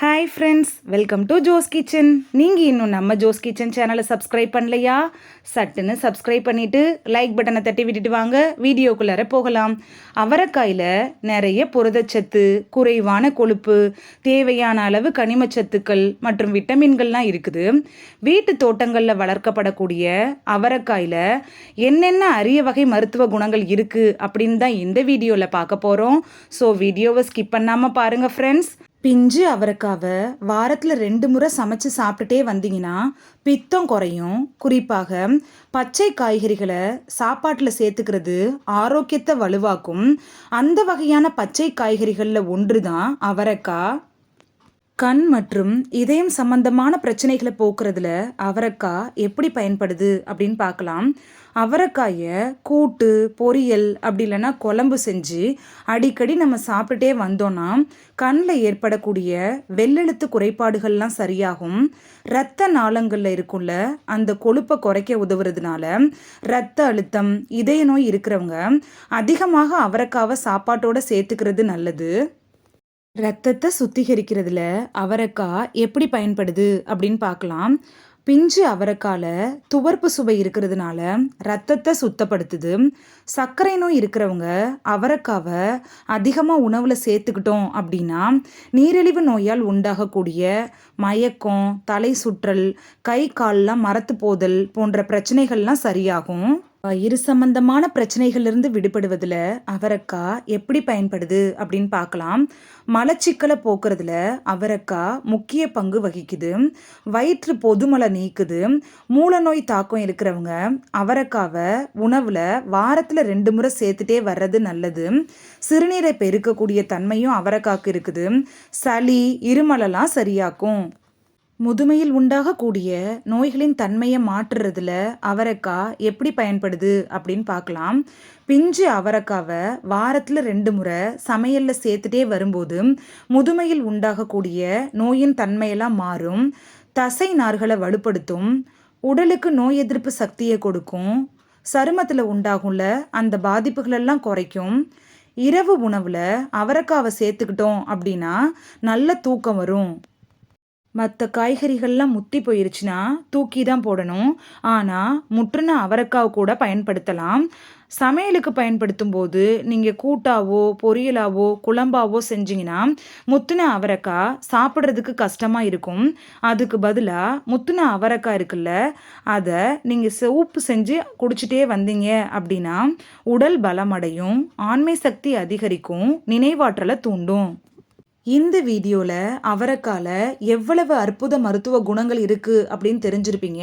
Hi friends welcome to Jo's kitchen நீங்கள் இன்னும் நம்ம ஜோஸ் கிச்சன் சேனலை சப்ஸ்கிரைப் பண்ணலையா? சட்டுன்னு சப்ஸ்கிரைப் பண்ணிவிட்டு லைக் பட்டனை தட்டி விட்டுட்டு வாங்க. வீடியோக்குள்ளார போகலாம். அவரைக்காயில் நிறைய புரதச்சத்து குறைவான கொழுப்பு தேவையான அளவு கனிமச்சத்துக்கள் மற்றும் விட்டமின்கள்லாம் இருக்குது. வீட்டு தோட்டங்களில் வளர்க்கப்படக்கூடிய அவரைக்காயில் என்னென்ன அரிய வகை மருத்துவ குணங்கள் இருக்குது அப்படின்னு தான் இந்த வீடியோவில் பார்க்க போகிறோம் ஸோ வீடியோவை ஸ்கிப் பண்ணாமல் பாருங்கள் ஃப்ரெண்ட்ஸ் பிஞ்சு அவரைக்காவை வாரத்தில் ரெண்டு முறை சமைச்சு சாப்பிட்டுட்டே வந்தீங்கன்னா பித்தம் குறையும். குறிப்பாக பச்சை காய்கறிகளை சாப்பாட்டில் சேர்த்துக்கிறது ஆரோக்கியத்தை வலுவாக்கும். அந்த வகையான பச்சை காய்கறிகளில் ஒன்று தான் அவரைக்காய் கண் மற்றும் இதயம் சம்பந்தமான பிரச்சனைகளை போக்குறதுல அவரைக்காய் எப்படி பயன்படுது அப்படின்னு பார்க்கலாம். அவரைக்காயை கூட்டு பொரியல் அப்படி இல்லைன்னா குழம்பு செஞ்சு அடிக்கடி நம்ம சாப்பிட்டுட்டே வந்தோன்னா கண்ணில் ஏற்படக்கூடிய வெள்ளெழுத்து குறைபாடுகள்லாம் சரியாகும். இரத்த நாளங்களில் இருக்கும்ல அந்த கொழுப்பை குறைக்க உதவுறதுனால இரத்த அழுத்தம் இதய நோய் இருக்கிறவங்க அதிகமாக அவரைக்காவை சாப்பாட்டோட சேர்த்துக்கிறது நல்லது. ரத்தத்தை சுத்திகரிக்கிறதுல அவரைக்காய் எப்படி பயன்படுது அப்படின்னு பார்க்கலாம் பிஞ்சு அவரைக்கால துவர்ப்பு சுவை இருக்கிறதுனால ரத்தத்தை சுத்தப்படுத்துது. சர்க்கரை நோய் இருக்கிறவங்க அவரைக்காவை அதிகமாக உணவில் சேர்த்துக்கிட்டோம் அப்படின்னா நீரிழிவு நோயால் உண்டாகக்கூடிய மயக்கம் தலை சுற்றல் கை கால்லாம் மரத்து போதல் போன்ற பிரச்சனைகள்லாம் சரியாகும். இரு சம்பந்தமான பிரச்சனைகள்லேருந்து விடுபடுவதில் அவரக்காய் எப்படி பயன்படுது அப்படின்னு பார்க்கலாம். மலச்சிக்கலை போக்குறதுல அவரக்காய் முக்கிய பங்கு வகிக்குது. வயிற்று பொதுமலை நீக்குது. மூல நோய் தாக்கம் இருக்கிறவங்க அவரக்காவை உணவில் வாரத்தில் ரெண்டு முறை சேர்த்துட்டே வர்றது நல்லது. சிறுநீரை பெருக்கக்கூடிய தன்மையும் அவரைக்காக்கு இருக்குது. சளி இருமலெல்லாம் சரியாக்கும். முதுமையில் உண்டாகக்கூடிய நோய்களின் தன்மையை மாற்றுறதுல அவரைக்காய் எப்படி பயன்படுது அப்படின்னு பார்க்கலாம். பிஞ்சு அவரைக்காவை வாரத்தில் ரெண்டு முறை சமையலில் சேர்த்துட்டே வரும்போது முதுமையில் உண்டாகக்கூடிய நோயின் தன்மையெல்லாம் மாறும். தசை நார்களை வலுப்படுத்தும். உடலுக்கு நோய் எதிர்ப்பு சக்தியை கொடுக்கும். சருமத்தில் உண்டாகும்ல அந்த பாதிப்புகளெல்லாம் குறைக்கும். இரவு உணவில் அவரைக்காவை சேர்த்துக்கிட்டோம் அப்படின்னா நல்ல தூக்கம் வரும். மற்ற காய்கறிகள்லாம் முத்தி போயிருச்சுன்னா தூக்கி தான் போடணும். ஆனால் முற்றின அவரைக்காவை கூட பயன்படுத்தலாம். சமையலுக்கு பயன்படுத்தும் போது நீங்கள் கூட்டாவோ பொரியலாவோ குழம்பாவோ செஞ்சிங்கன்னா முத்துன அவரைக்காய் சாப்பிட்றதுக்கு கஷ்டமாக இருக்கும். அதுக்கு பதிலாக முத்துன அவரைக்காய் இருக்குல்ல அதை நீங்கள் சூப்பு செஞ்சு குடிச்சிட்டே வந்தீங்க அப்படின்னா உடல் பலமடையும் ஆண்மை சக்தி அதிகரிக்கும் நினைவாற்றலை தூண்டும். இந்த வீடியோவில் அவரைக்கால எவ்வளவு அற்புத மருத்துவ குணங்கள் இருக்குது அப்படின்னு தெரிஞ்சிருப்பீங்க.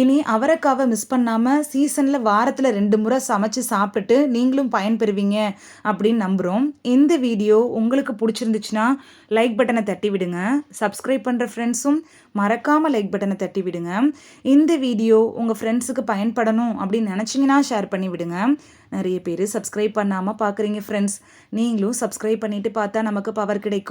இனி அவரைக்காவை மிஸ் பண்ணாமல் சீசனில் வாரத்தில் ரெண்டு முறை சமைச்சு சாப்பிட்டுட்டு நீங்களும் பயன்பெறுவீங்க அப்படின்னு நம்புகிறோம் இந்த வீடியோ உங்களுக்கு பிடிச்சிருந்துச்சுன்னா லைக் பட்டனை தட்டி விடுங்க. சப்ஸ்கிரைப் பண்ணுற ஃப்ரெண்ட்ஸும் மறக்காமல் லைக் பட்டனை தட்டி விடுங்க. இந்த வீடியோ உங்கள் ஃப்ரெண்ட்ஸுக்கு பயன்படணும் அப்படின்னு நினச்சிங்கன்னா ஷேர் பண்ணி விடுங்க. நிறைய பேர் சப்ஸ்கிரைப் பண்ணாமல் பார்க்குறீங்க ஃப்ரெண்ட்ஸ் நீங்களும் சப்ஸ்கிரைப் பண்ணிவிட்டு பார்த்தா நமக்கு பவர் கிடைக்கும்.